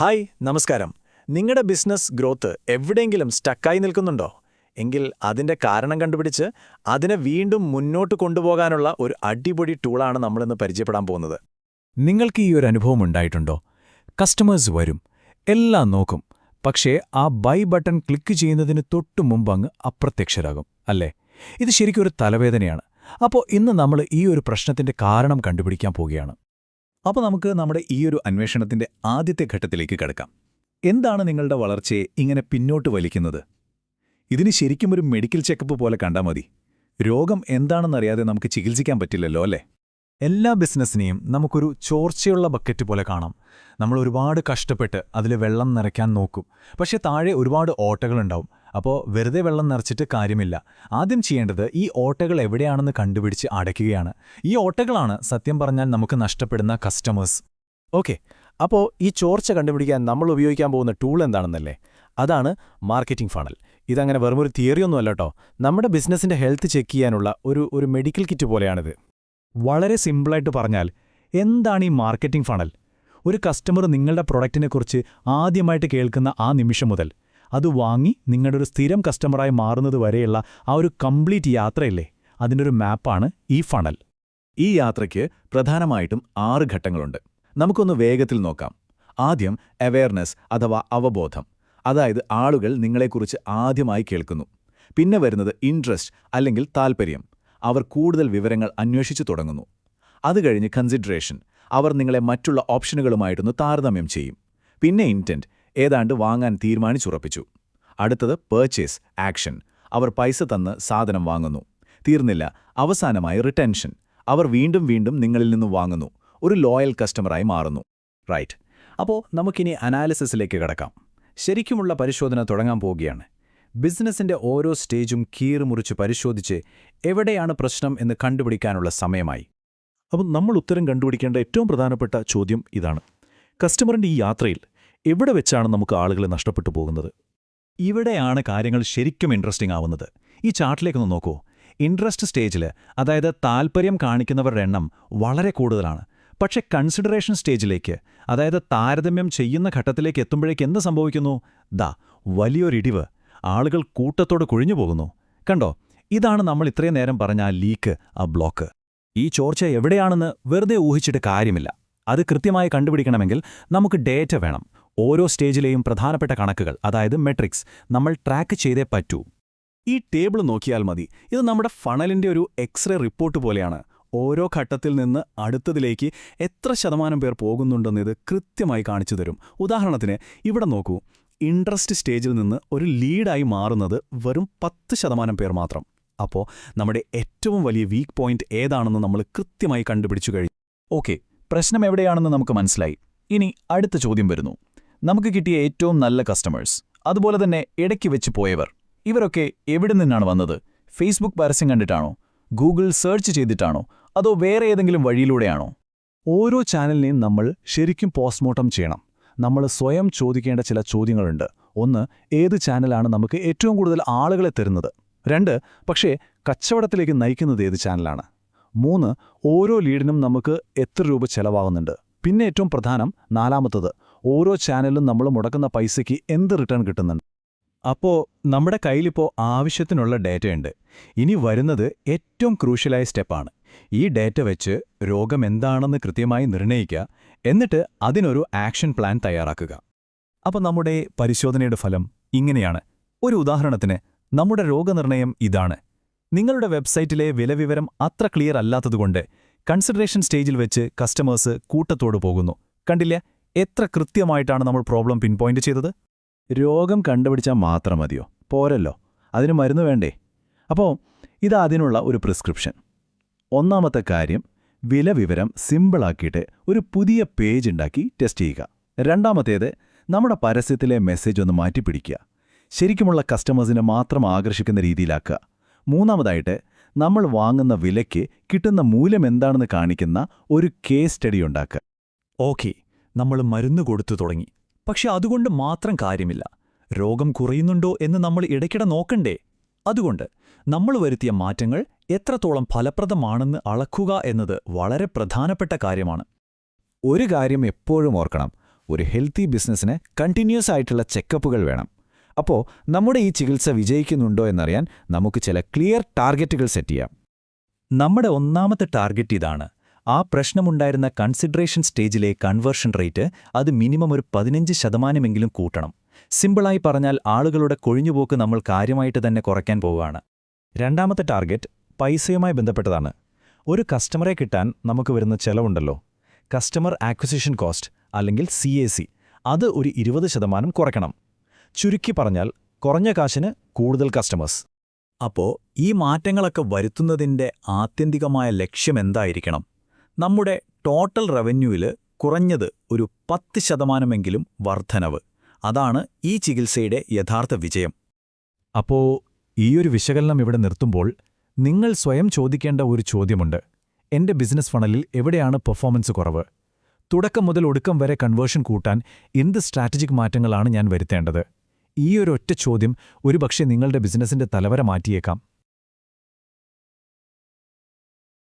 Hi നമസ്കാരം. നിങ്ങളുടെ business growth എവിടെയെങ്കിലും സ്റ്റക്കായി നിൽക്കുന്നുണ്ടോ? എങ്കിൽ അതിന്റെ കാരണം കണ്ടുപിടിച്ച് അതിനെ വീണ്ടും മുന്നോട്ട് കൊണ്ടുപോകാനുള്ള ഒരു അടിപൊളി ടൂളാണ് നമ്മളിന്ന് പരിചയപ്പെടാൻ പോകുന്നത്. നിങ്ങൾക്ക് ഈ ഒരു അനുഭവം ഉണ്ടായിട്ടുണ്ടോ? കസ്റ്റമേഴ്സ് വരും എല്ലാം നോക്കും പക്ഷേ ആ ബൈ ബട്ടൺ ക്ലിക്ക് ചെയ്യുന്നതിന് തൊട്ടു മുമ്പ് അങ്ങ് അപ്രത്യക്ഷരാകും അല്ലേ? ഇത് ശരിക്കും ഒരു തലവേദനയാണ്. അപ്പോൾ ഇന്ന് നമ്മൾ ഈ ഒരു പ്രശ്നത്തിന്റെ കാരണം കണ്ടുപിടിക്കാൻ പോവുകയാണ്. അപ്പോൾ നമുക്ക് നമ്മുടെ ഈ ഒരു അന്വേഷണത്തിന്റെ ആദ്യത്തെ ഘട്ടത്തിലേക്ക് കിടക്കാം. എന്താണ് നിങ്ങളുടെ വളർച്ചയെ ഇങ്ങനെ പിന്നോട്ട് വലിക്കുന്നത്? ഇതിന് ശരിക്കും ഒരു മെഡിക്കൽ ചെക്കപ്പ് പോലെ കണ്ടാൽ മതി. രോഗം എന്താണെന്നറിയാതെ നമുക്ക് ചികിത്സിക്കാൻ പറ്റില്ലല്ലോ അല്ലേ? എല്ലാ ബിസിനസ്സിനെയും നമുക്കൊരു ചോർച്ചയുള്ള ബക്കറ്റ് പോലെ കാണാം. നമ്മൾ ഒരുപാട് കഷ്ടപ്പെട്ട് അതിൽ വെള്ളം നിറയ്ക്കാൻ നോക്കും. പക്ഷേ താഴെ ഒരുപാട് ഓട്ടകളുണ്ടാവും അപ്പോൾ വെറുതെ വെള്ളം നിറച്ചിട്ട് കാര്യമില്ല. ആദ്യം ചെയ്യേണ്ടത് ഈ ഓട്ടകൾ എവിടെയാണെന്ന് കണ്ടുപിടിച്ച് അടയ്ക്കുകയാണ്. ഈ ഓട്ടകളാണ് സത്യം പറഞ്ഞാൽ നമുക്ക് നഷ്ടപ്പെടുന്ന കസ്റ്റമേഴ്സ് ഓക്കെ അപ്പോൾ ഈ ചോർച്ച കണ്ടുപിടിക്കാൻ നമ്മൾ ഉപയോഗിക്കാൻ പോകുന്ന ടൂൾ എന്താണെന്നല്ലേ? അതാണ് മാർക്കറ്റിംഗ് ഫണൽ ഇതങ്ങനെ വെറുമൊരു തിയറിയൊന്നുമല്ല കേട്ടോ നമ്മുടെ ബിസിനസ്സിന്റെ ഹെൽത്ത് ചെക്ക് ചെയ്യാനുള്ള ഒരു ഒരു മെഡിക്കൽ കിറ്റ് പോലെയാണിത്. വളരെ സിമ്പിളായിട്ട് പറഞ്ഞാൽ എന്താണ് ഈ മാർക്കറ്റിംഗ് ഫണൽ ഒരു കസ്റ്റമർ നിങ്ങളുടെ പ്രൊഡക്റ്റിനെക്കുറിച്ച് ആദ്യമായിട്ട് കേൾക്കുന്ന ആ നിമിഷം മുതൽ അത് വാങ്ങി നിങ്ങളുടെ ഒരു സ്ഥിരം കസ്റ്റമറായി മാറുന്നത് വരെയുള്ള ആ ഒരു കംപ്ലീറ്റ് യാത്രയല്ലേ? അതിന്റെ ഒരു മാപ്പാണ് ഈ ഫണൽ ഈ യാത്രയ്ക്ക് പ്രധാനമായിട്ടും ആറ് ഘട്ടങ്ങളുണ്ട്. നമുക്കൊന്ന് വേഗത്തിൽ നോക്കാം. ആദ്യം അവെയർനെസ് അഥവാ അവബോധം. അതായത് ആളുകൾ നിങ്ങളെക്കുറിച്ച് ആദ്യമായി കേൾക്കുന്നു. പിന്നെ വരുന്നത് ഇൻട്രസ്റ്റ് അല്ലെങ്കിൽ താൽപ്പര്യം അവർ കൂടുതൽ വിവരങ്ങൾ അന്വേഷിച്ചു തുടങ്ങുന്നു. അത് കഴിഞ്ഞ് കൺസിഡറേഷൻ അവർ നിങ്ങളെ മറ്റുള്ള ഓപ്ഷനുകളുമായിട്ടൊന്ന് താരതമ്യം ചെയ്യും. പിന്നെ ഇന്റന്റ് ഏതാണ്ട് വാങ്ങാൻ തീരുമാനിച്ചുറപ്പിച്ചു. അടുത്തത് പേർച്ചേസ് ആക്ഷൻ അവർ പൈസ തന്ന് സാധനം വാങ്ങുന്നു. തീർന്നില്ല അവസാനമായി റിട്ടൻഷൻ അവർ വീണ്ടും വീണ്ടും നിങ്ങളിൽ നിന്ന് വാങ്ങുന്നു. ഒരു ലോയൽ കസ്റ്റമറായി മാറുന്നു. റൈറ്റ് അപ്പോൾ നമുക്കിനി അനാലിസിസിലേക്ക് കിടക്കാം. ശരിക്കുമുള്ള പരിശോധന തുടങ്ങാൻ പോവുകയാണ്. ബിസിനസിന്റെ ഓരോ സ്റ്റേജും കീറുമുറിച്ച് പരിശോധിച്ച് എവിടെയാണ് പ്രശ്നം എന്ന് കണ്ടുപിടിക്കാനുള്ള സമയമായി. അപ്പം നമ്മൾ ഉത്തരം കണ്ടുപിടിക്കേണ്ട ഏറ്റവും പ്രധാനപ്പെട്ട ചോദ്യം ഇതാണ്. കസ്റ്റമറിന്റെ ഈ യാത്രയിൽ എവിടെ വെച്ചാണ് നമുക്ക് ആളുകളെ നഷ്ടപ്പെട്ടു പോകുന്നത്? ഇവിടെയാണ് കാര്യങ്ങൾ ശരിക്കും ഇൻട്രസ്റ്റിംഗ് ആവുന്നത്. ഈ ചാർട്ടിലേക്കൊന്ന് നോക്കൂ. ഇൻട്രസ്റ്റ് സ്റ്റേജിൽ അതായത് താൽപ്പര്യം കാണിക്കുന്നവരുടെ എണ്ണം വളരെ കൂടുതലാണ്. പക്ഷേ കൺസിഡറേഷൻ സ്റ്റേജിലേക്ക് അതായത് താരതമ്യം ചെയ്യുന്ന ഘട്ടത്തിലേക്ക് എത്തുമ്പോഴേക്ക് എന്ത് സംഭവിക്കുന്നു? ദാ വലിയൊരിടിവ് ആളുകൾ കൂട്ടത്തോട് കുഴിഞ്ഞു പോകുന്നു. കണ്ടോ? ഇതാണ് നമ്മൾ ഇത്രയും നേരം പറഞ്ഞ ആ ലീക്ക് ആ ബ്ലോക്ക് ഈ ചോർച്ച എവിടെയാണെന്ന് വെറുതെ ഊഹിച്ചിട്ട് കാര്യമില്ല. അത് കൃത്യമായി കണ്ടുപിടിക്കണമെങ്കിൽ നമുക്ക് ഡേറ്റ വേണം. ഓരോ സ്റ്റേജിലെയും പ്രധാനപ്പെട്ട കണക്കുകൾ അതായത് മെട്രിക്സ് നമ്മൾ ട്രാക്ക് ചെയ്തേ പറ്റൂ. ഈ ടേബിൾ നോക്കിയാൽ മതി. ഇത് നമ്മുടെ ഫണലിന്റെ ഒരു എക്സ്റേ റിപ്പോർട്ട് പോലെയാണ്. ഓരോ ഘട്ടത്തിൽ നിന്ന് അടുത്തതിലേക്ക് എത്ര ശതമാനം പേർ പോകുന്നുണ്ടെന്ന് ഇത് കൃത്യമായി കാണിച്ചു തരും. ഉദാഹരണത്തിന് ഇവിടെ നോക്കൂ. ഇൻട്രസ്റ്റ് സ്റ്റേജിൽ നിന്ന് ഒരു ലീഡായി മാറുന്നത് വെറും പത്ത് ശതമാനം പേർ മാത്രം. അപ്പോൾ നമ്മുടെ ഏറ്റവും വലിയ വീക്ക് പോയിന്റ് ഏതാണെന്ന് നമ്മൾ കൃത്യമായി കണ്ടുപിടിച്ചു കഴിഞ്ഞു. ഓക്കെ പ്രശ്നം എവിടെയാണെന്ന് നമുക്ക് മനസ്സിലായി. ഇനി അടുത്ത ചോദ്യം വരുന്നു. നമുക്ക് കിട്ടിയ ഏറ്റവും നല്ല കസ്റ്റമേഴ്സ് അതുപോലെ തന്നെ ഇടയ്ക്ക് വെച്ച് പോയവർ. ഇവരൊക്കെ എവിടെ നിന്നാണ് വന്നത്? ഫേസ്ബുക്ക് പരസ്യം കണ്ടിട്ടാണോ? Google search ചെയ്തിട്ടാണോ? അതോ വേറെ ഏതെങ്കിലും വഴിയിലൂടെയാണോ? ഓരോ ചാനലിനെയും നമ്മൾ ശരിക്കും പോസ്റ്റ്മോർട്ടം ചെയ്യണം. നമ്മൾ സ്വയം ചോദിക്കേണ്ട ചില ചോദ്യങ്ങളുണ്ട്. ഒന്ന് ഏത് ചാനലാണ് നമുക്ക് ഏറ്റവും കൂടുതൽ ആളുകളെ തരുന്നത്? രണ്ട് പക്ഷേ കച്ചവടത്തിലേക്ക് നയിക്കുന്നത് ഏത് ചാനലാണ് മൂന്ന് ഓരോ ലീഡിനും നമുക്ക് എത്ര രൂപ ചെലവാകുന്നുണ്ട്? പിന്നെ ഏറ്റവും പ്രധാനം നാലാമത്തത് ഓരോ ചാനലും നമ്മൾ മുടക്കുന്ന പൈസയ്ക്ക് എന്ത് റിട്ടേൺ കിട്ടുന്നുണ്ട്? അപ്പോൾ നമ്മുടെ കയ്യിലിപ്പോൾ ആവശ്യത്തിനുള്ള ഡേറ്റയുണ്ട് ഇനി വരുന്നത് ഏറ്റവും ക്രൂഷ്യലായ സ്റ്റെപ്പാണ് ഈ ഡേറ്റ വെച്ച് രോഗം എന്താണെന്ന് കൃത്യമായി നിർണയിക്കുക എന്നിട്ട് അതിനൊരു ആക്ഷൻ പ്ലാൻ തയ്യാറാക്കുക. അപ്പോൾ നമ്മുടെ പരിശോധനയുടെ ഫലം ഇങ്ങനെയാണ്. ഒരു ഉദാഹരണത്തിന് നമ്മുടെ രോഗനിർണയം ഇതാണ്. നിങ്ങളുടെ വെബ്സൈറ്റിലെ വിലവിവരം അത്ര ക്ലിയർ അല്ലാത്തതുകൊണ്ട് കൺസിഡറേഷൻ സ്റ്റേജിൽ വെച്ച് കസ്റ്റമേഴ്സ് കൂട്ടത്തോട് പോകുന്നു. കണ്ടില്ല? എത്ര കൃത്യമായിട്ടാണ് നമ്മൾ പ്രോബ്ലം പിൻപോയിന്റ് ചെയ്തത്? രോഗം കണ്ടുപിടിച്ചാൽ മാത്രം മതിയോ? പോരല്ലോ. അതിന് മരുന്ന് വേണ്ടേ? അപ്പോൾ ഇതാ അതിനുള്ള ഒരു പ്രിസ്ക്രിപ്ഷൻ. ഒന്നാമത്തെ കാര്യം വില വിവരം സിമ്പിളാക്കിയിട്ട് ഒരു പുതിയ പേജ് ഉണ്ടാക്കി ടെസ്റ്റ് ചെയ്യുക. രണ്ടാമത്തേത് നമ്മുടെ പരസ്യത്തിലെ മെസ്സേജ് ഒന്ന് മാറ്റിപ്പിടിക്കുക ശരിക്കുമുള്ള കസ്റ്റമേഴ്സിനെ മാത്രം ആകർഷിക്കുന്ന രീതിയിലാക്കുക. മൂന്നാമതായിട്ട് നമ്മൾ വാങ്ങുന്ന വിലയ്ക്ക് കിട്ടുന്ന മൂല്യം എന്താണെന്ന് കാണിക്കുന്ന ഒരു കേസ് സ്റ്റഡി ഉണ്ടാക്കുക. ഓക്കെ നമ്മൾ മരുന്ന് കൊടുത്തു തുടങ്ങി. പക്ഷെ അതുകൊണ്ട് മാത്രം കാര്യമില്ല. രോഗം കുറയുന്നുണ്ടോ എന്ന് നമ്മൾ ഇടയ്ക്കിടെ നോക്കണ്ടേ? അതുകൊണ്ട് നമ്മൾ വരുത്തിയ മാറ്റങ്ങൾ എത്രത്തോളം ഫലപ്രദമാണെന്ന് അളക്കുക എന്നത് വളരെ പ്രധാനപ്പെട്ട കാര്യമാണ്. ഒരു കാര്യം എപ്പോഴും ഓർക്കണം. ഒരു ഹെൽത്തി ബിസിനസ്സിന് കണ്ടിന്യൂസ് ആയിട്ടുള്ള ചെക്കപ്പുകൾ വേണം. അപ്പോൾ നമ്മുടെ ഈ ചികിത്സ വിജയിക്കുന്നുണ്ടോ എന്നറിയാൻ നമുക്ക് ചില ക്ലിയർ ടാർഗറ്റുകൾ സെറ്റ് ചെയ്യാം. നമ്മുടെ ഒന്നാമത്തെ ടാർഗറ്റ് ഇതാണ് ആ പ്രശ്നമുണ്ടായിരുന്ന കൺസിഡറേഷൻ സ്റ്റേജിലെ കൺവേർഷൻ റേറ്റ് അത് മിനിമം ഒരു പതിനഞ്ച് ശതമാനമെങ്കിലും കൂട്ടണം. സിമ്പിളായി പറഞ്ഞാൽ ആളുകളുടെ കൊഴിഞ്ഞുപോക്ക് നമ്മൾ കാര്യമായിട്ട് തന്നെ കുറയ്ക്കാൻ പോവുകയാണ്. രണ്ടാമത്തെ ടാർഗറ്റ് പൈസയുമായി ബന്ധപ്പെട്ടതാണ്. ഒരു കസ്റ്റമറെ കിട്ടാൻ നമുക്ക് വരുന്ന ചെലവുണ്ടല്ലോ. കസ്റ്റമർ ആക്വിസിഷൻ കോസ്റ്റ് അല്ലെങ്കിൽ സി എ സി അത് ഒരു ഇരുപത് ശതമാനം കുറയ്ക്കണം. ചുരുക്കി പറഞ്ഞാൽ കുറഞ്ഞ കാശിന് കൂടുതൽ കസ്റ്റമേഴ്സ് അപ്പോ ഈ മാറ്റങ്ങളൊക്കെ വരുത്തുന്നതിന്റെ ആത്യന്തികമായ ലക്ഷ്യമെന്തായിരിക്കണം നമ്മുടെ ടോട്ടൽ റവന്യൂവിൽ കുറഞ്ഞത് ഒരു പത്ത് ശതമാനമെങ്കിലും വർധനവ്. അതാണ് ഈ ചികിത്സയുടെ യഥാർത്ഥ വിജയം. അപ്പോ ഈയൊരു വിശകലനം ഇവിടെ നിർത്തുമ്പോൾ നിങ്ങൾ സ്വയം ചോദിക്കേണ്ട ഒരു ചോദ്യമുണ്ട്. എന്റെ ബിസിനസ് ഫണലിൽ എവിടെയാണ് പെർഫോമൻസ് കുറവ്? തുടക്കം മുതൽ ഒടുക്കം വരെ കൺവേർഷൻ കൂട്ടാൻ എന്ത് സ്ട്രാറ്റജിക് മാറ്റങ്ങളാണ് ഞാൻ വരുത്തേണ്ടത്? ഈയൊരൊറ്റ ചോദ്യം ഒരുപക്ഷെ നിങ്ങളുടെ ബിസിനസിന്റെ തലവര മാറ്റിയേക്കാം.